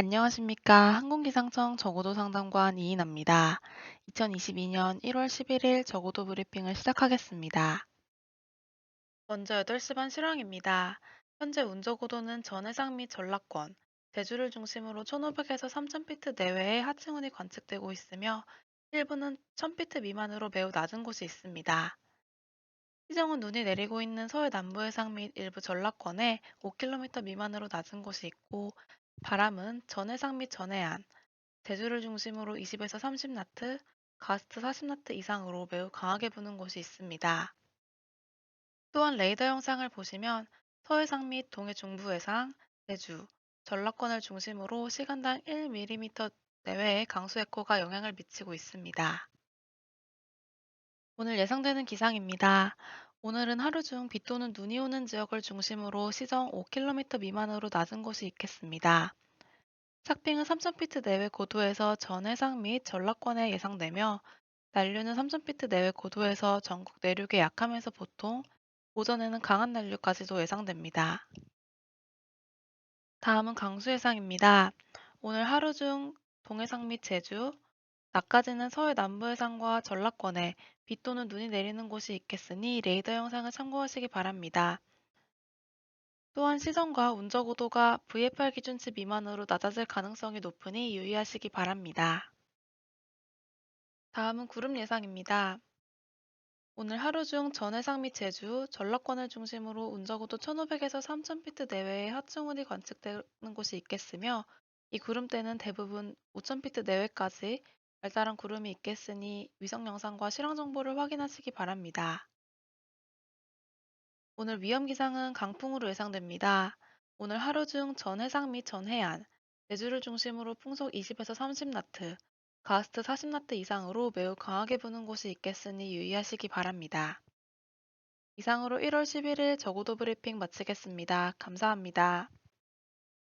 안녕하십니까. 항공기상청 저고도 상담관 이인아입니다. 2022년 1월 11일 저고도 브리핑을 시작하겠습니다. 먼저 8시 반 실황입니다. 현재 운저고도는 전해상 및 전라권, 제주를 중심으로 1500에서 3000피트 내외의 하층운이 관측되고 있으며 일부는 1000피트 미만으로 매우 낮은 곳이 있습니다. 시정은 눈이 내리고 있는 서해 남부 해상 및 일부 전라권에 5km 미만으로 낮은 곳이 있고 바람은 전해상 및 전해안, 제주를 중심으로 20에서 30나트, 가스트 40나트 이상으로 매우 강하게 부는 곳이 있습니다. 또한 레이더 영상을 보시면 서해상 및 동해 중부 해상, 제주, 전라권을 중심으로 시간당 1mm 내외의 강수 에코가 영향을 미치고 있습니다. 오늘 예상되는 기상입니다. 오늘은 하루 중 비 또는 눈이 오는 지역을 중심으로 시정 5km 미만으로 낮은 곳이 있겠습니다. 착빙은 3,000피트 내외 고도에서 전 해상 및 전라권에 예상되며 난류는 3,000피트 내외 고도에서 전국 내륙에 약하면서 보통, 오전에는 강한 난류까지도 예상됩니다. 다음은 강수 예상입니다. 오늘 하루 중 동해상 및 제주, 낮까지는 서해 남부 해상과 전라권에 비 또는 눈이 내리는 곳이 있겠으니 레이더 영상을 참고하시기 바랍니다. 또한 시선과 운저고도가 VFR 기준치 미만으로 낮아질 가능성이 높으니 유의하시기 바랍니다. 다음은 구름 예상입니다. 오늘 하루 중 전해상 및 제주, 전라권을 중심으로 운저고도 1500에서 3000피트 내외의 하층운이 관측되는 곳이 있겠으며 이 구름대는 대부분 5000피트 내외까지 발달한 구름이 있겠으니 위성 영상과 실황 정보를 확인하시기 바랍니다. 오늘 위험 기상은 강풍으로 예상됩니다. 오늘 하루 중 전 해상 및 전 해안, 제주를 중심으로 풍속 20에서 30나트, 가스트 40나트 이상으로 매우 강하게 부는 곳이 있겠으니 유의하시기 바랍니다. 이상으로 1월 11일 저고도 브리핑 마치겠습니다. 감사합니다.